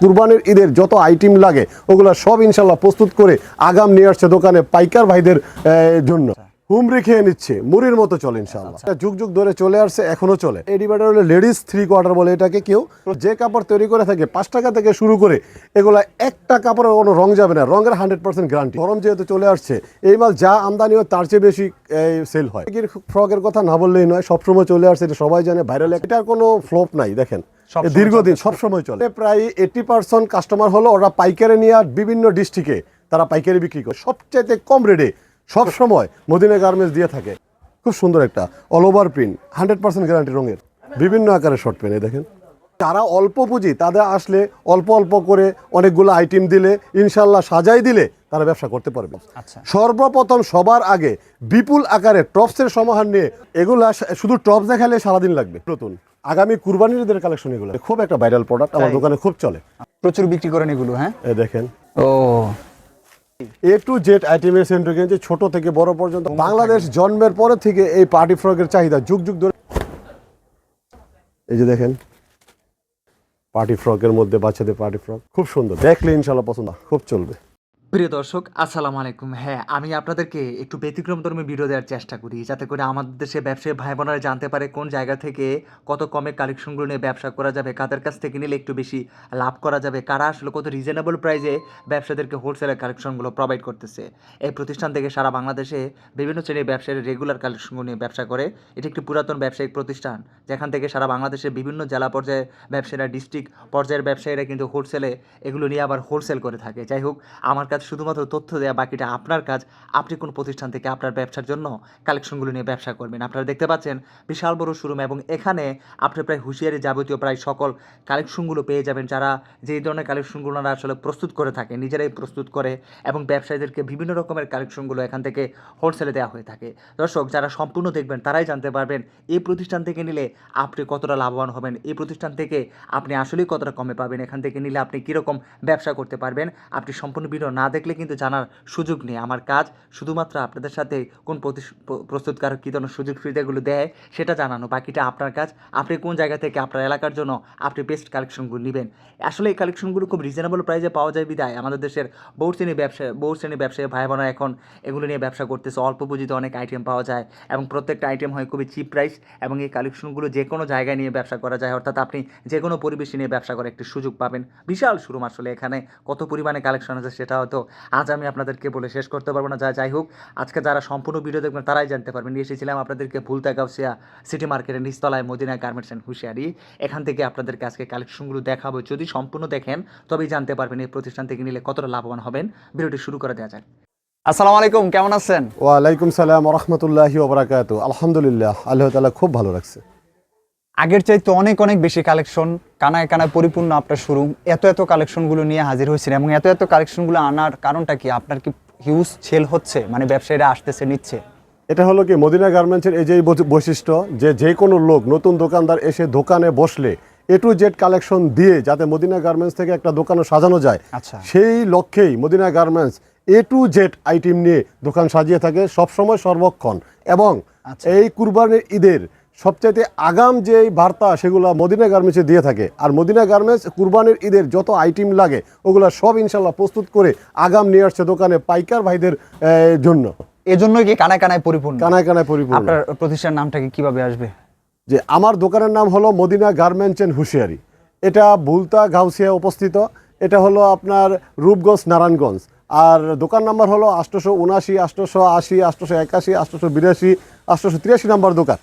কুরবানির ঈদের যত আইটেম লাগে, ওগুলো সব ইনশাল্লাহ প্রস্তুত করে আগাম নিয়ে আসছে দোকানে পাইকার ভাইদের জন্য। হুমড়ি খেয়ে নিচ্ছে মুড়ির মতো চলে ইনশাল্লাহ যুগ যুগ ধরে চলে আসছে এখনও চলে। এডিবাটার হলো লেডিস থ্রি কোয়ার্টার বলে এটাকে কেউ যে কাপড় তৈরি করে থাকে পাঁচ টাকা থেকে শুরু করে এগুলা একটা কাপড়ের কোনো রং যাবে না রঙের হান্ড্রেড পার্সেন্ট গ্যারান্টি গরম যেহেতু চলে আসছে এই মাল যা আমদানি হয় তার চেয়ে বেশি সেল হয়। ফ্রকের কথা না বললেই নয় সবসময় চলে আসছে এটা সবাই জানে ভাইরাল এটার কোনো ফ্লপ নাই দেখেন। দীর্ঘদিন সবসময় চলে। প্রায় এইটি পার্সেন্ট কাস্টমার হলো ওরা পাইকারি নিয়ে বিভিন্ন ডিস্ট্রিক্টে তারা পাইকারি বিক্রি করে। সবচাইতে কম রেটে সব সময় মদিনা গার্মেন্টস দিয়ে থাকে। খুব সুন্দর একটা all over print hundred percent guarantee রঙের। বিভিন্ন আকারের শর্ট পেন এই দেখেন। যারা অল্প পুঁজি তাদের আসলে অল্প অল্প করে অনেকগুলো আইটেম দিলে ইনশাল্লাহ সাজাই দিলে তারা ব্যবসা করতে পারবে। আচ্ছা। সর্বপ্রথম সবার আগে বিপুল আকারে টপসের সমাহার নিয়ে এগুলা শুধু টপস দেখালে সারাদিন লাগবে। নতুন। আগামী কুরবানির ঈদের কালেকশন এগুলো। খুব একটা ভাইরাল প্রোডাক্ট আমার দোকানে খুব চলে। প্রচুর বিক্রি করেন এগুলো হ্যাঁ? দেখেন। ও। এ টু জেড আইটেমের সেন্টার কিনছে ছোট থেকে বড় পর্যন্ত। বাংলাদেশ জন্মের পরে থেকে এই পার্টি ফ্রকের চাহিদা যুগ যুগ ধরে এই যে দেখেন পার্টি ফ্রকের মধ্যে বাচ্চাদের পার্টি ফ্রক খুব সুন্দর। দেখলে ইনশাল্লাহ পছন্দ খুব চলবে। প্রিয় দর্শক, আসসালামু আলাইকুম। হ্যাঁ আমি আপনাদেরকে একটু ব্যতিক্রমধর্মী ভিডিও দেওয়ার চেষ্টা করি, যাতে করে আমাদের দেশে ব্যবসায়ী ভাই বোনেরা জানতে পারে কোন জায়গা থেকে কত কমে কালেকশনগুলো নিয়ে ব্যবসা করা যাবে, কাদের কাছ থেকে নিলে একটু বেশি লাভ করা যাবে, কারা আসলে কত রিজনেবল প্রাইসে ব্যবসাদেরকে হোলসেলের কালেকশনগুলো প্রোভাইড করতেছে। এই প্রতিষ্ঠান থেকে সারা বাংলাদেশে বিভিন্ন শ্রেণির ব্যবসায়ী রেগুলার কালেকশনগুলো নিয়ে ব্যবসা করে। এটি একটি পুরাতন ব্যবসায়িক প্রতিষ্ঠান, যেখান থেকে সারা বাংলাদেশের বিভিন্ন জেলা পর্যায়ে ব্যবসায়ীরা ডিস্ট্রিক্ট পর্যায়ের ব্যবসায়ীরা কিন্তু হোলসেলে এগুলো নিয়ে আবার হোলসেল করে থাকে। যাই হোক, আমার কাছে শুধুমাত্র তথ্য দেওয়া বাকিটা আপনার কাজ। আপনি কোন প্রতিষ্ঠান থেকে আপনার ব্যবসার জন্য কালেকশনগুলো নিয়ে ব্যবসা করবেন? আপনারা দেখতে পাচ্ছেন বিশাল বড় শোরুম এবং এখানে আপনি প্রায় হুঁশিয়ারি যাবতীয় প্রায় সকল কালেকশনগুলো পেয়ে যাবেন। যারা যেই ধরনের কালেকশনগুলো আসলে প্রস্তুত করে থাকে, নিজেরাই প্রস্তুত করে এবং ব্যবসায়ীদেরকে বিভিন্ন রকমের কালেকশনগুলো এখান থেকে হোলসেলে দেওয়া হয়ে থাকে। দর্শক, যারা সম্পূর্ণ দেখবেন, তারাই জানতে পারবেন এই প্রতিষ্ঠান থেকে নিলে আপনি কতটা লাভবান হবেন? এই প্রতিষ্ঠান থেকে আপনি আসলেই কতটা কমে পাবেন? এখান থেকে নিলে আপনি কীরকম ব্যবসা করতে পারবেন? আপনি সম্পূর্ণ ভিডিও না দেখলে কিন্তু জানার সুযোগ নেই। আমার কাজ শুধুমাত্র আপনাদের সাথে কোন প্রস্তুতকারক কী ধরনের সুযোগ সুবিধাগুলো দেয় সেটা জানানো। বাকিটা আপনার কাজ। আপনি কোন জায়গা থেকে আপনার এলাকার জন্য আপনি বেস্ট কালেকশনগুলো নেবেন। আসলে এই কালেকশনগুলো খুব রিজনেবল প্রাইসে পাওয়া যায় বিদায়। আমাদের দেশের বহু শ্রেণি ব্যবসা, বহু শ্রেণি ব্যবসায়ী ভাই বোনেরা এখন এগুলো নিয়ে ব্যবসা করতেছে। অল্প পুঁজিতে অনেক আইটেম পাওয়া যায় এবং প্রত্যেকটা আইটেম হয় খুবই চিপ প্রাইস এবং এই কালেকশনগুলো যে কোনো জায়গায় নিয়ে ব্যবসা করা যায়। অর্থাৎ আপনি যে কোনো পরিবেশে নিয়ে ব্যবসা করার একটি সুযোগ পাবেন। বিশাল শুরু আসলে এখানে। কত পরিমাণে কালেকশন আছে সেটা হয়তো আজ আমি আপনাদেরকে বলে শেষ করতে পারব না। যা, যাই হোক, আজকে যারা সম্পূর্ণ ভিডিও দেখবেন, তারাই জানতে পারবেন। এসেছিলাম আপনাদেরকে ভুলতা গাউসিয়া সিটি মার্কেটের নিচতলায় মদিনা গার্মেন্টস অ্যান্ড হুঁশিয়ারি। এখান থেকে আপনাদেরকে আজকে কালেকশনগুলো দেখাবো। যদি সম্পূর্ণ দেখেন, তবেই জানতে পারবেন এই প্রতিষ্ঠান থেকে নিলে কতটা লাভবান হবেন। ভিডিওটি শুরু করে দেওয়া যাক। আসসালামু আলাইকুম, কেমন আছেন? ওয়ালাইকুম সালাম রহমতুল্লাহি আলহামদুলিল্লাহ, আল্লাহ তালা খুব ভালো রাখছে। আগের চাইতে অনেক অনেক বেশি কালেকশন কানায় কানায় পরিপূর্ণ আপনার শোরুম এত এত কালেকশনগুলো নিয়ে হাজির হয়েছেন এবং এত এত কালেকশনগুলো আনার কারণটা কি আপনার কি হিউজ সেল হচ্ছে মানে ব্যবসায়ীরা আসতেছে নিচ্ছে এটা হলো কি মদিনা গার্মেন্টসের এই যে বৈশিষ্ট্য যে যে কোনো লোক নতুন দোকানদার এসে দোকানে বসলে এ টু জেড কালেকশন দিয়ে যাতে মদিনা গার্মেন্টস থেকে একটা দোকানও সাজানো যায় আচ্ছা। সেই লক্ষ্যেই Madina garments A to Z item নিয়ে দোকান সাজিয়ে থাকে সবসময় সর্বক্ষণ এবং আচ্ছা। এই কুরবানির ঈদের সবচাইতে আগাম যে বার্তা সেগুলো মদিনা গার্মেন্টসে দিয়ে থাকে আর মদিনা গার্মেন্টস কুরবানির ঈদের যত আইটেম লাগে ওগুলো সব ইনশাল্লাহ প্রস্তুত করে আগাম নিয়ে আসছে দোকানে পাইকার ভাইদের জন্য। এজন্যই কি কানায় কানায় পরিপূর্ণ? কানায় কানায় পরিপূর্ণ। আপনার প্রতিষ্ঠানের নামটা কি কীভাবে আসবে? যে আমার দোকানের নাম হলো মদিনা গার্মেন্টস অ্যান্ড হুঁশিয়ারি। এটা বুলতা গাউসিয়া অবস্থিত। এটা হলো আপনার রূপগঞ্জ নারায়ণগঞ্জ। আর দোকান নাম্বার হলো আষ্টশো উনাশি আষ্টশো আশি আষ্টশো একাশি আষ্টশো বিরাশি আষ্টশো তিরাশি নাম্বার দোকান।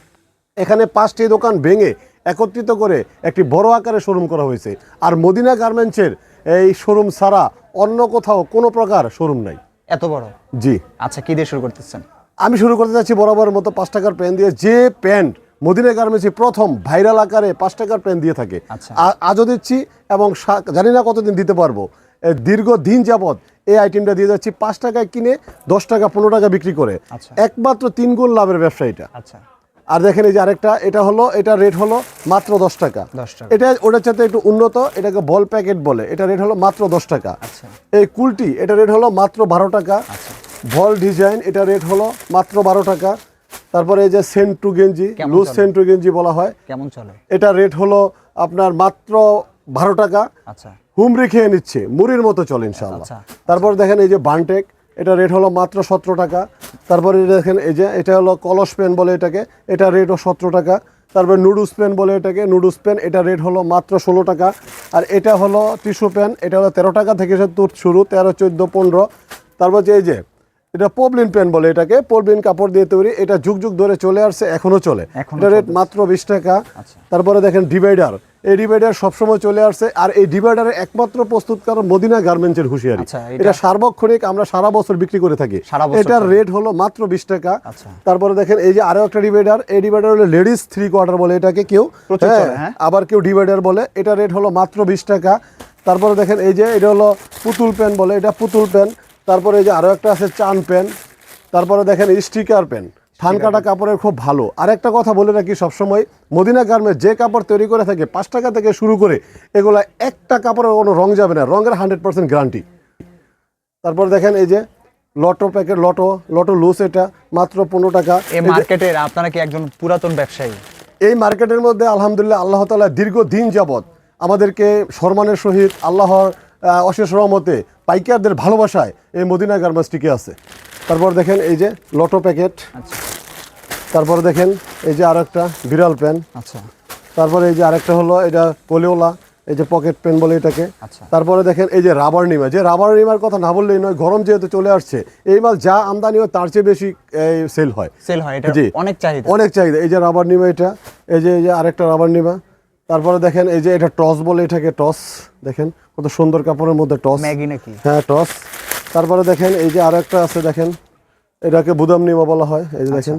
এখানে পাঁচটি দোকান ভেঙে একত্রিত করে একটি বড় আকারে শোরুম করা হয়েছে। আর মদিনা গার্মেন্টসের এই শোরুম ছাড়া অন্য কোথাও কোনো প্রকার শোরুম নাই। এত বড়? জি। আচ্ছা কি দিয়ে শুরু করতেছেন? আমি শুরু করতে চাচ্ছি বরাবরের মতো পাঁচ টাকার প্যান্ট দিয়ে। যে প্যান্ট মদিনা গার্মেন্টসে প্রথম ভাইরাল আকারে পাঁচ টাকার প্যান্ট দিয়ে থাকে। আচ্ছা। আজও দিচ্ছি এবং জানি না কতদিন দিতে পারব। দীর্ঘ দিন যাবৎ এই আইটেমটা দিয়ে যাচ্ছি। পাঁচ টাকায় কিনে দশ টাকা পনেরো টাকা বিক্রি করে। আচ্ছা। একমাত্র তিন গুণ লাভের ব্যবসা এটা। আচ্ছা। আর দেখেন এই যে আরেকটা এটা হলো এটা রেট হলো মাত্র দশ টাকা। এটা ওটার সাথে একটু উন্নত এটাকে বল প্যাকেট বলে। এটা রেট হলো মাত্র দশ টাকা। আচ্ছা। এই কুলটি এটা রেট হলো মাত্র বারো টাকা। আচ্ছা। বল ডিজাইন এটা রেট হলো মাত্র বারো টাকা। তারপরে এই যে সেন্টু গেঞ্জি লুজ? সেন্টু গেঞ্জি বলা হয়। কেমন চলে? এটা রেট হলো আপনার মাত্র বারো টাকা। আচ্ছা। হুমড়ি খেয়ে নিচ্ছে মুড়ির মতো চলে ইনশাল্লাহ আচ্ছা। তারপর দেখেন এই যে বানটেক এটা রেট হলো মাত্র সতেরো টাকা। তারপরে দেখেন এই যে এটা হলো কলস পেন বলে এটাকে এটা রেটও সতেরো টাকা। তারপর নুডলস পেন বলে এটাকে নুডলস পেন এটা রেট হলো মাত্র ষোলো টাকা। আর এটা হলো টিস্যু পেন এটা হলো তেরো টাকা থেকে শুরু তেরো চোদ্দ পনেরো। তারপর যে এই যে এটা পবলিন পেন বলে এটাকে পবলিন কাপড় দিয়ে তৈরি এটা যুগ যুগ ধরে চলে আসছে এখনও চলে। এটা রেট মাত্র বিশ টাকা। আচ্ছা। তারপরে দেখেন ডিভাইডার এই ডিভাইডার সবসময় চলে আসছে। আর এই ডিভাইডারের একমাত্র প্রস্তুতকারক মদিনা গার্মেন্টসের হুঁশিয়ারি। আচ্ছা, এটা- সার্বক্ষণিক আমরা সারা বছর বিক্রি করে থাকি। এটার রেট হলো মাত্র বিশ টাকা। আচ্ছা। তারপরে দেখেন এই যে আরও একটা ডিভাইডার এই ডিভাইডার হলো লেডিস থ্রি কোয়ার্টার বলে এটাকে কেউ হ্যাঁ, হ্যাঁ। আবার কেউ ডিভাইডার বলে। এটা রেট হলো মাত্র বিশ টাকা। তারপরে দেখেন এই যে এটা হলো পুতুল পেন বলে এটা পুতুল পেন তারপরে এই যে আরও একটা আছে চান পেন তারপরে দেখেন স্টিকার পেন থান কাটা কাপড়ের খুব ভালো। আর একটা কথা বলে রাখি সবসময় মদিনা গার্মেন্টস যে কাপড় তৈরি করে থাকে পাঁচ টাকা থেকে শুরু করে এগুলো একটা কাপড়ের কোনো রং যাবে না রঙের হান্ড্রেড পার্সেন্ট গ্যারান্টি। তারপর দেখেন এই যে লটো প্যাকেট লটো লটো লুজ এটা মাত্র পনেরো টাকা। এই এই মার্কেটের আপনারা কি একজন পুরাতন ব্যবসায়ী? এই মার্কেটের মধ্যে আলহামদুলিল্লাহ আল্লাহ তালা দীর্ঘদিন যাবৎ আমাদেরকে সম্মানের সহিত আল্লাহর অশেষ রহমতে পাইকারদের ভালোবাসায় এই মদিনা গার্মেন্টস টিকে আছে। তারপর দেখেন এই যে লটো প্যাকেট। আচ্ছা। তারপর দেখেন এই যে আরেকটা বিড়াল পেন আচ্ছা। তারপরে এই যে আরেকটা হলো এটা কোলিওলা এই যে পকেট পেন বলে এটাকে। আচ্ছা। তারপরে দেখেন এই যে রাবার নিমা যে রাবার নিমার কথা না বললেই নয় গরম যেহেতু চলে আসছে এই মাল যা আমদানি হয় তার চেয়ে বেশি সেল হয়। সেল হয় এটা জি। অনেক চাহিদা। অনেক চাহিদা। এই যে রাবার নিমা এটা এই যে এই যে আরেকটা রাবার নিমা। তারপরে দেখেন এই যে এটা টস বলে এটাকে টস দেখেন কত সুন্দর কাপড়ের মধ্যে টস ম্যাগি নাকি? হ্যাঁ টস তারপরে দেখেন এই যে আরেকটা আছে দেখেন এটাকে বুদাম নিমা বলা হয়। এই যে দেখেন।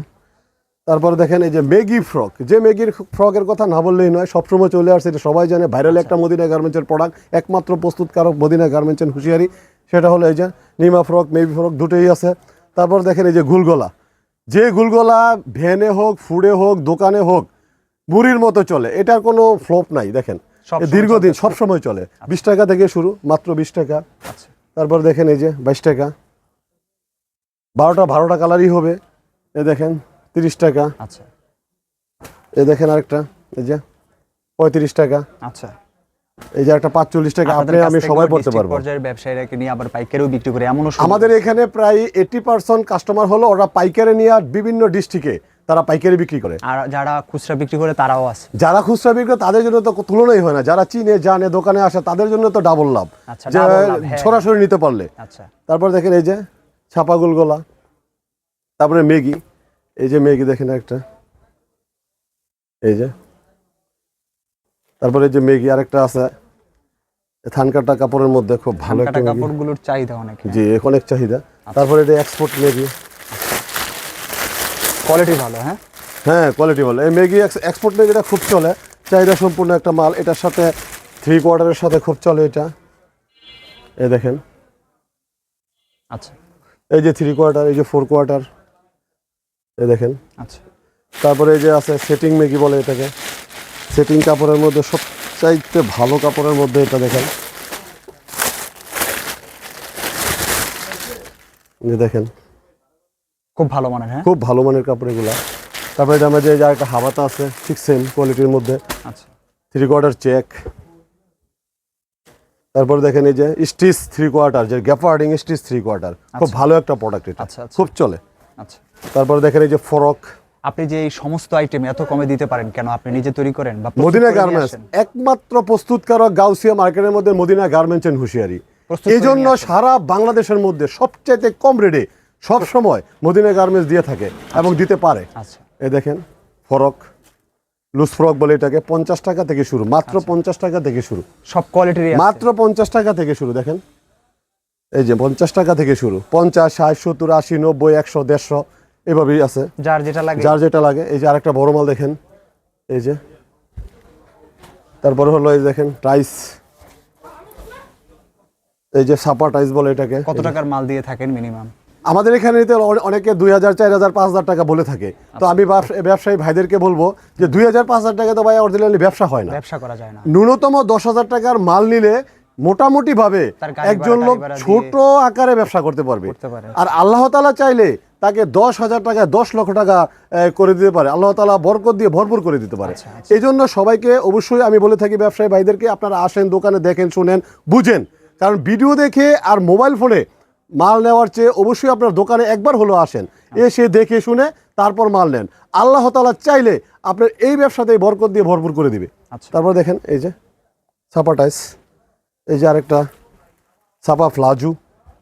তারপরে দেখেন এই যে মেগি ফ্রক যে মেগির ফ্রকের কথা না বললেই নয় সবসময় চলে আসছে এটা সবাই জানে। ভাইরাল একটা মদিনা গার্মেন্টসের প্রোডাক্ট একমাত্র প্রস্তুতকারক মদিনা গার্মেন্টসের হুঁশিয়ারি সেটা হলো এই যে নিমা ফ্রক মেবি ফ্রক দুটোই আছে। তারপর দেখেন এই যে গুলগোলা যে গুলগোলা ভ্যানে হোক ফুডে হোক দোকানে হোক বুড়ির মতো চলে। এটার কোনো ফ্লপ নাই দেখেন। সবসময় দীর্ঘদিন সব সময় চলে। বিশ টাকা থেকে শুরু মাত্র বিশ টাকা। আচ্ছা। তারপর দেখেন এই যে বাইশ টাকা। বারোটা বারোটা কালারই হবে। এ দেখেন তিরিশ টাকা। আচ্ছা। এই দেখেন আরেকটা এই যে পঁয়ত্রিশ টাকা। আচ্ছা। এই যে একটা পাঁচচল্লিশ টাকা আপনি আমি সবাই পড়তে পারব। পর্যায়ের ব্যবসায়ীরাকে নিয়ে আবার পাইকারিও বিক্রি করে সুযোগ আমাদের এখানে প্রায় এইটি পার্সেন্ট কাস্টমার হলো ওরা পাইকারি নিয়ে বিভিন্ন ডিস্ট্রিক্টে তারা পাইকারি বিক্রি করে। আর যারা খুচরা বিক্রি করে তারাও আছে। যারা খুচরা বিক্রি করে তাদের জন্য তো তুলনাই হয় না। যারা চিনে জানে দোকানে আসে তাদের জন্য তো ডাবল লাভ। আচ্ছা, হ্যাঁ। সরাসরি নিতে পারলে। আচ্ছা। তারপর দেখেন এই যে ছাপাগুল গোলা তারপরে ম্যাগি। এই যে ম্যাগি দেখেন একটা এই যে। তারপরে এই যে ম্যাগি আরেকটা আছে। থানকাটা কাপড়ের মধ্যে খুব ভালো একটা কাটা কাপড়গুলোর চাহিদা অনেক। জি অনেক চাহিদা। তারপরে এটা এক্সপোর্ট ম্যাগি কোয়ালিটি ভালো হ্যাঁ? হ্যাঁ কোয়ালিটি ভালো। এই ম্যাগি এক্সপোর্ট ম্যাগিটা খুব চলে। চাহিদা সম্পূর্ণ একটা মাল। এটার সাথে থ্রি কোয়ার্টারের সাথে খুব চলে এটা। এই দেখেন। আচ্ছা। এই যে থ্রি কোয়ার্টার এই যে ফোর কোয়ার্টার এই দেখেন। আচ্ছা। তারপরে এই যে আছে সেটিং মেগি বলে এটাকে। সেটিং কাপড়ের মধ্যে সবচাইতে ভালো কাপড়ের মধ্যে এটা দেখেন। যে দেখেন। খুব ভালো মানের হ্যাঁ? খুব ভালো মানের কাপড় এগুলা। তারপরে এটা আমাদের যে একটা হাবাতা আছে ঠিক সেম কোয়ালিটির মধ্যে। আচ্ছা। থ্রি কোয়ার্টার চেক তারপর দেখেন এই যে স্টিচ থ্রি কোয়ার্টার যে গ্যাপার্ডিং স্টিচ থ্রি কোয়ার্টার খুব ভালো একটা প্রোডাক্ট এটা। আচ্ছা, আচ্ছা। খুব চলে। আচ্ছা। তারপর দেখেন এই যে ফরক। আপনি যে এই সমস্ত আইটেম এত কমে দিতে পারেন কেন আপনি নিজে তৈরি করেন বা মদিনা গার্মেন্টস? একমাত্র প্রস্তুতকারক গাউসিয়া মার্কেটের মধ্যে মদিনা গার্মেন্টস এন্ড হুঁশিয়ারি। এই জন্য সারা বাংলাদেশের মধ্যে সবচাইতে কম রেটে সব সময় মদিনা গার্মেন্টস দিয়ে থাকে এবং দিতে পারে। আচ্ছা। এই দেখেন ফরক লুজ ফ্রক বলে এটাকে পঞ্চাশ টাকা থেকে শুরু মাত্র আচ্ছা। পঞ্চাশ টাকা থেকে শুরু। সব কোয়ালিটির মাত্র পঞ্চাশ টাকা থেকে শুরু দেখেন। এই যে পঞ্চাশ টাকা থেকে শুরু পঞ্চাশ ষাট সত্তর আশি নব্বই একশো দেড়শো এভাবেই আছে। যার যেটা লাগে। যার যেটা লাগে। এই যে আরেকটা বড় মাল দেখেন। এই যে। তারপরে হলো এই দেখেন টাইস। এই যে সাপা টাইস বলে এটাকে। কত টাকার মাল দিয়ে থাকেন মিনিমাম? আমাদের এখানে অনেকে দুই হাজার চার হাজার পাঁচ হাজার টাকা বলে থাকে। তো আমি ব্যবসায়ী ভাইদেরকে বলব যে দুই হাজার পাঁচ হাজার টাকা তো ভাই অরিজিনালি ব্যবসা হয় না। ব্যবসা করা যায় না। ন্যূনতম দশ হাজার টাকার মাল নিলে মোটামুটি ভাবে একজন লোক ছোট আকারে ব্যবসা করতে পারবে। আর আল্লাহ তালা চাইলে তাকে দশ হাজার টাকা দশ লক্ষ টাকা করে দিতে পারে। আল্লাহ তালা বরকত দিয়ে ভরপুর করে দিতে পারে। আচ্ছা, আচ্ছা। এই জন্য সবাইকে অবশ্যই আমি বলে থাকি ব্যবসায়ী ভাইদেরকে আপনারা আসেন দোকানে দেখেন শুনেন বুঝেন। কারণ ভিডিও দেখে আর মোবাইল ফোনে মাল নেওয়ার চেয়ে অবশ্যই আপনার দোকানে একবার হলো আসেন। এসে দেখে শুনে তারপর মাল নেন। আল্লাহ তালা চাইলে আপনার এই ব্যবসাতেই বরকত দিয়ে ভরপুর করে দিবে। আচ্ছা। তারপর দেখেন এই যে ছাপা টাইস এই যে আরেকটা ছাপা ফ্লাজু।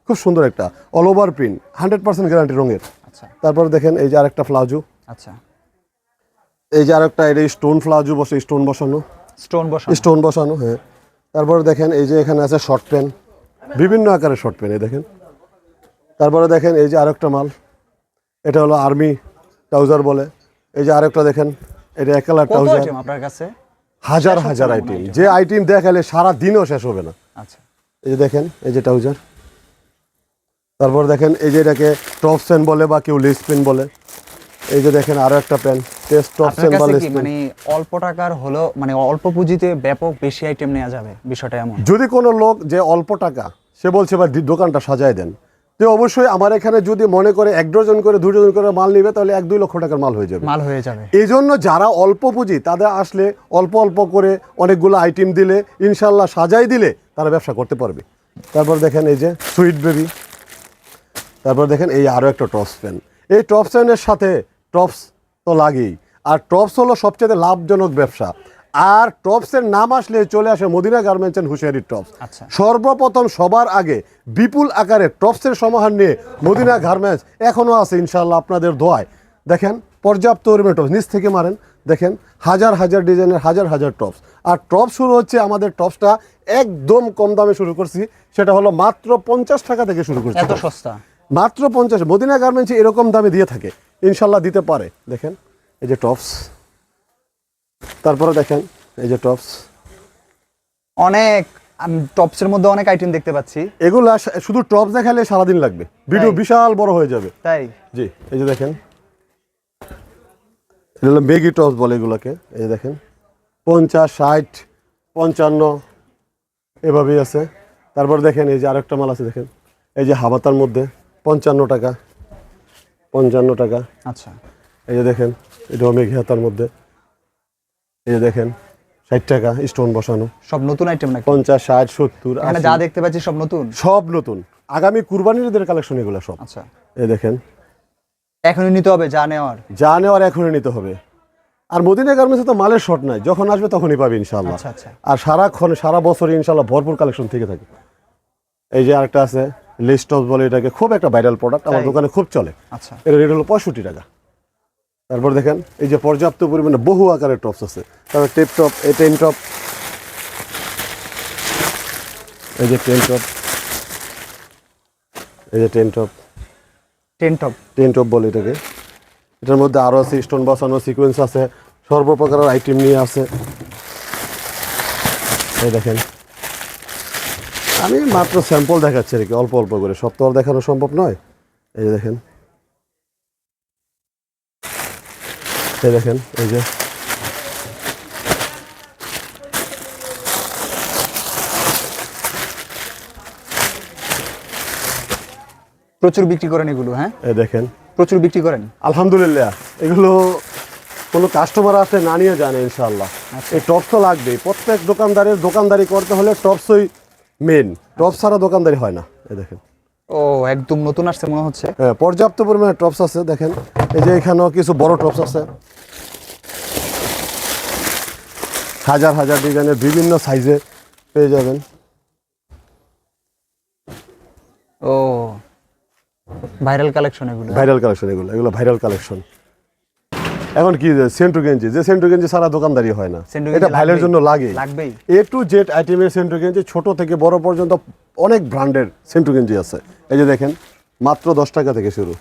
খুব সুন্দর একটা all over print hundred percent guarantee রঙের। আচ্ছা। তারপর দেখেন এই যে আরেকটা ফ্লাজু। আচ্ছা। এই যে আরেকটা এটা স্টোন ফ্লাজু বসে স্টোন বসানো। স্টোন বসা স্টোন বসানো হ্যাঁ। তারপরে দেখেন এই যে এখানে আছে শর্ট পেন বিভিন্ন আকারের শর্ট পেন এই দেখেন। তারপরে দেখেন এই যে আরেকটা মাল। এটা হলো আর্মি ট্রাউজার বলে। এই যে আরেকটা দেখেন এটা এক কালার ট্রাউজার আপনার কাছে? হাজার হাজার আইটেম যে আইটেম দেখালে সারা দিনও শেষ হবে না। আচ্ছা। এই যে দেখেন এই যে ট্রাউজার তারপর দেখেন এই যে এটাকে টপ পেন বলে বা কেউ লেস পেন বলে। এই যে দেখেন আরও একটা পেন টেস্ট টপ পেন বা কাছে লেস মানে অল্প টাকার হলো মানে অল্প পুঁজিতে ব্যাপক বেশি আইটেম নেওয়া যাবে? বিষয়টা এমন। যদি কোনো লোক যে অল্প টাকা সে বলছে বা দোকানটা সাজায় দেন। তো অবশ্যই আমার এখানে যদি মনে করে এক ডজন করে দু ডজন করে মাল নিবে তাহলে এক দুই লক্ষ টাকার মাল হয়ে যাবে। মাল হয়ে যাবে। এই জন্য যারা অল্প পুঁজি তাদের আসলে অল্প অল্প করে অনেকগুলো আইটেম দিলে ইনশাল্লাহ সাজাই দিলে তারা ব্যবসা করতে পারবে। তারপর দেখেন এই যে সুইট বেবি। তারপর দেখেন এই আরও একটা টপস পেন। এই টপস পেনের সাথে টপস তো লাগেই। আর টপস হলো সবচেয়ে লাভজনক ব্যবসা। আর টপসের নাম আসলে চলে আসে মদিনা গার্মেন্টস অ্যান্ড হুশিয়ারির টপস। আচ্ছা। সর্বপ্রথম সবার আগে বিপুল আকারে টপসের সমাহার নিয়ে মদিনা গার্মেন্টস এখনও আছে ইনশাল্লাহ আপনাদের দোয়ায়। দেখেন পর্যাপ্ত পরিমাণে টপস। নিচ থেকে মারেন। দেখেন হাজার হাজার ডিজাইনের হাজার হাজার টপস। আর টপ শুরু হচ্ছে আমাদের টপসটা একদম কম দামে শুরু করছি। সেটা হলো মাত্র পঞ্চাশ টাকা থেকে শুরু করছি। এত সস্তা? মাত্র পঞ্চাশ। মদিনা গার্মেন্টস এরকম দামে দিয়ে থাকে। ইনশাল্লাহ দিতে পারে। দেখেন এই যে টপস তারপরে দেখেন এই যে টপস অনেক টপসের মধ্যে অনেক আইটেম দেখতে পাচ্ছি। এগুলা শুধু টপস দেখালে সারাদিন লাগবে। ভিডিও বিশাল বড় হয়ে যাবে। তাই। জি এই যে দেখেন। এটা হলো বেগি টপস বলে এগুলোকে। এই যে দেখেন পঞ্চাশ ষাট পঞ্চান্ন এভাবেই আছে। তারপর দেখেন এই যে আরেকটা মাল আছে দেখেন। এই যে হাবাতার মধ্যে। পঞ্চান্ন টাকা। পঞ্চান্ন টাকা। আচ্ছা। এই যে দেখেন এটাও মেঘি হাতার মধ্যে। এই যে দেখেন ষাট টাকা স্টোন বসানো। সব নতুন আইটেম নাকি? পঞ্চাশ ষাট সত্তর এখানে যা দেখতে পাচ্ছি সব নতুন? সব নতুন। আগামী কুরবানির ঈদের কালেকশন এগুলো সব। আচ্ছা। এই দেখেন। এখনই নিতে হবে যা নেওয়ার। যা নেওয়ার এখনই নিতে হবে। আর মদিনা গার্মেন্টসে তো মালের শর্ট নাই। যখন আসবে তখনই পাবে ইনশাল্লাহ আচ্ছা আচ্ছা। আর সারাক্ষণ সারা বছর ইনশাল্লাহ ভরপুর কালেকশন থেকে থাকে। এই যে আরেকটা আছে। লিস্টস বলে এটাকে খুব একটা ভাইরাল প্রোডাক্ট আমার দোকানে খুব চলে। আচ্ছা। এর রেট হলো পঁয়ষট্টি টাকা। তারপর দেখেন এই যে পর্যাপ্ত পরিমাণে বহু আকারের টপস আছে। তারপর টেপ টপ এই টেন টপ এই যে টেন টপ এই যে ten top ten top ten top বলে এটাকে। এটার মধ্যে আরও আছে স্টোন বসানো সিকোয়েন্স আছে সর্বপ্রকারের আইটেম নিয়ে আছে। এই দেখেন। আমি মাত্র স্যাম্পল দেখাচ্ছি আর কি অল্প অল্প করে। সব তো আর দেখানো সম্ভব নয়। এই যে দেখেন। এই দেখেন এই যে। প্রচুর বিক্রি করেন এগুলো হ্যাঁ? এই দেখেন। প্রচুর বিক্রি করেন? আলহামদুলিল্লাহ এগুলো কোনো কাস্টমার আসলে না নিয়ে জানে ইনশাল্লাহ এই টপস তো লাগবেই। প্রত্যেক দোকানদারের দোকানদারি করতে হলে টপসই মেন টপস ছাড়া দোকানদারি হয় না এই দেখেন। ও একদম নতুন আসছে মনে হচ্ছে। হ্যাঁ পর্যাপ্ত পরিমাণে টপস আছে দেখেন। এই যে এখানেও কিছু বড় টপস আছে। হাজার হাজার ডিজাইনের বিভিন্ন সাইজে পেয়ে যাবেন। ও ভাইরাল কালেকশন এগুলো। ভাইরাল কালেকশন এগুলো এগুলো ভাইরাল কালেকশন এখন কি সেন্টু গেঞ্জি যে সেন্টু গেঞ্জি সারা দোকানদারি হয় না। এটা ভাইলের। জন্য লাগে লাগবেই। এ টু জেড আইটেমের সেন্টু গেঞ্জি ছোট থেকে বড় পর্যন্ত অনেক ব্র্যান্ডের সেন্টু গেঞ্জি আছে। এই যে দেখেন মাত্র দশ টাকা থেকে শুরু।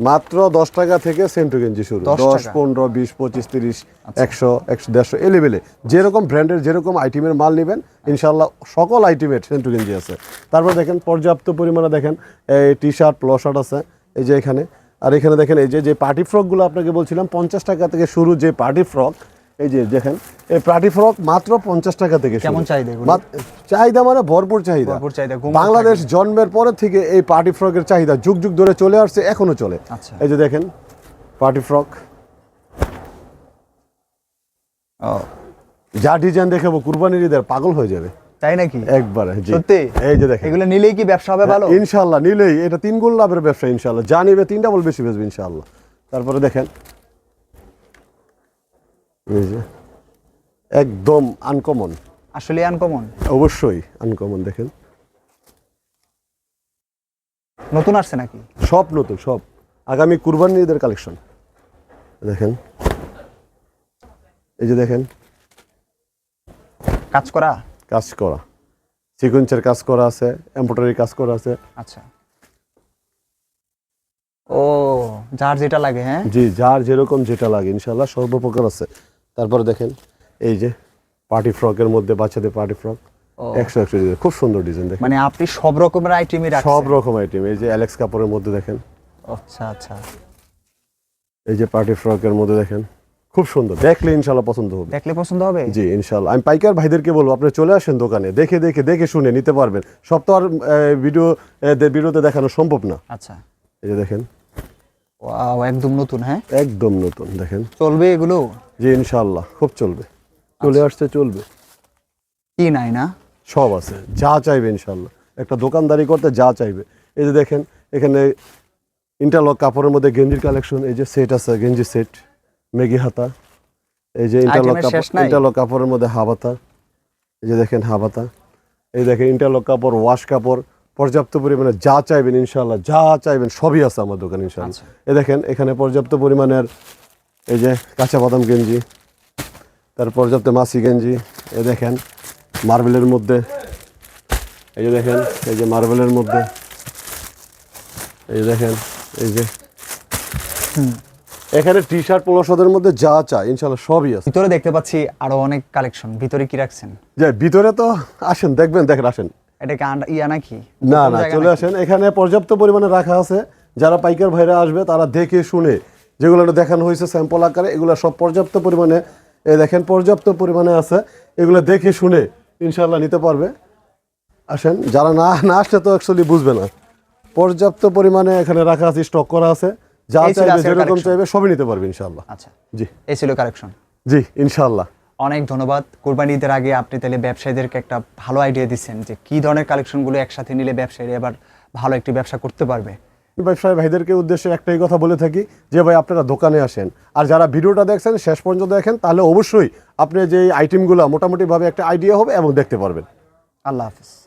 মাত্র দশ টাকা থেকে সেন্টু গেঞ্জি শুরু। 10 দশ। পনেরো বিশ পঁচিশ তিরিশ একশো একশো দেড়শো এ লেভেলে যেরকম ব্র্যান্ডের যেরকম আইটেমের মাল নেবেন ইনশাল্লাহ সকল আইটেমের সেন্টু গেঞ্জি আছে। তারপর দেখেন পর্যাপ্ত পরিমাণে দেখেন এই টি শার্ট প্লো শার্ট আছে। এই যে এখানে আর এখানে দেখেন এই যে যে পার্টি ফ্রকগুলো আপনাকে বলছিলাম পঞ্চাশ টাকা থেকে শুরু যে পার্টি ফ্রক এই যে দেখেন এই পার্টি ফ্রক মাত্র পঞ্চাশ টাকা থেকে কেমন চাহিদা চাহিদা মানে ভরপুর চাহিদা। বাংলাদেশ জন্মের পরে থেকে এই পার্টি ফ্রকের চাহিদা যুগ যুগ ধরে চলে আসছে এখনও চলে। আচ্ছা। এই যে দেখেন পার্টি ফ্রক যা ডিজাইন দেখাবো কুরবানির ঈদের পাগল হয়ে যাবে। তাই নাকি? একবারে সত্যি? এই যে দেখেন। এগুলো নিলেই কি ব্যবসা হবে ভালো? ইনশাল্লাহ নিলেই। এটা তিন গুণ লাভের ব্যবসা ইনশাল্লাহ যা নিবে তিন ডাবল বেশি বেচবে ইনশাল্লাহ তারপরে দেখেন। এই যে একদম আনকমন আসলে আনকমন অবশ্যই আনকমন দেখেন। নতুন আসছে নাকি? সব নতুন সব। আগামী কুরবানি ঈদের কালেকশন দেখেন। এই যে দেখেন। কাজ করা? কাজ করা। সিকুয়েন্সের কাজ করা আছে এম্ব্রয়ডারি কাজ করা আছে। আচ্ছা। ও যার যেটা লাগে হ্যাঁ? জি যার যেরকম যেটা লাগে ইনশাল্লাহ সর্বপ্রকার আছে। তারপরে দেখেন এই যে পার্টি ফ্রকের মধ্যে বাচ্চাদের পার্টি ফ্রক একশো একশো ডিজাইন খুব সুন্দর ডিজাইন দেখেন। মানে আপনি সব রকমের আইটেমই রাখছেন? সব রকম আইটেম এই যে অ্যালেক্স কাপড়ের মধ্যে দেখেন। আচ্ছা আচ্ছা। এই যে পার্টি ফ্রকের মধ্যে দেখেন। খুব সুন্দর। দেখলে ইনশাল্লাহ পছন্দ হবে। দেখলে পছন্দ হবে? জি ইনশাল্লাহ। আমি পাইকার ভাইদেরকে বলব আপনি চলে আসেন দোকানে দেখে দেখে দেখে শুনে নিতে পারবেন। সব তো আর ভিডিও ভিডিওতে দেখানো সম্ভব না। আচ্ছা। এই যে দেখেন। ওয়াও একদম নতুন হ্যাঁ? একদম নতুন দেখেন। চলবে এগুলো? জি ইনশাল্লাহ খুব চলবে। চলে আসছে চলবে। কি নাই না? সব আছে যা চাইবে ইনশাল্লাহ। একটা দোকানদারি করতে যা চাইবে। এই যে দেখেন এখানে ইন্টারলক কাপড়ের মধ্যে গেঞ্জির কালেকশন এই যে সেট আছে গেঞ্জি সেট মেগি হাতা এই যে ইন্টারলক কাপড় ইন্টারলক কাপড়ের মধ্যে হাবাতা এই যে দেখেন হাবাতা এই দেখেন ইন্টারলক কাপড় ওয়াশ কাপড় পর্যাপ্ত পরিমাণে যা চাইবেন ইনশাল্লাহ যা চাইবেন সবই আছে আমার দোকানে ইনশাল্লাহ আচ্ছা। এই দেখেন এখানে পর্যাপ্ত পরিমাণের এই যে কাঁচা বাদাম গেঞ্জি তার পর্যাপ্ত মাসি গেঞ্জি এই দেখেন মার্বেলের মধ্যে এই যে দেখেন এই যে মার্বেলের মধ্যে এই যে দেখেন এই যে এখানে টি শার্ট পোলোশোদের মধ্যে যা চাই ইনশাল্লাহ সবই আছে। ভিতরে দেখতে পাচ্ছি আরও অনেক কালেকশন। ভিতরে কি রাখছেন? যে ভিতরে তো আসেন দেখবেন দেখেন আসেন। এটা কি ইয়া নাকি? না না চলে আসেন। এখানে পর্যাপ্ত পরিমাণে রাখা আছে। যারা পাইকার ভাইরা আসবে তারা দেখে শুনে যেগুলো দেখানো হয়েছে স্যাম্পল আকারে এগুলো সব পর্যাপ্ত পরিমাণে এ দেখেন পর্যাপ্ত পরিমাণে আছে। এগুলো দেখে শুনে ইনশাল্লাহ নিতে পারবে। আসেন যারা না না আসলে তো অ্যাকচুয়ালি বুঝবে না। পর্যাপ্ত পরিমাণে এখানে রাখা আছে স্টক করা আছে। যা চাইবে যেরকম চাইবে সবই নিতে পারবে আচ্ছা। জি। এই ছিল কালেকশন জি অনেক ধন্যবাদ। কোরবানি ঈদের আগে আপনি তাহলে ব্যবসায়ীদেরকে একটা ভালো আইডিয়া দিচ্ছেন যে কি ধরনের কালেকশনগুলো একসাথে নিলে ব্যবসায়ীরা এবার ভালো একটি ব্যবসা করতে পারবে। ব্যবসায়ী ভাইদেরকে উদ্দেশ্যে একটাই কথা বলে থাকি যে ভাই আপনারা দোকানে আসেন। আর যারা ভিডিওটা দেখছেন শেষ পর্যন্ত দেখেন তাহলে অবশ্যই আপনি যে আইটেমগুলো মোটামুটিভাবে একটা আইডিয়া হবে এবং দেখতে পারবেন। আল্লাহ হাফিজ।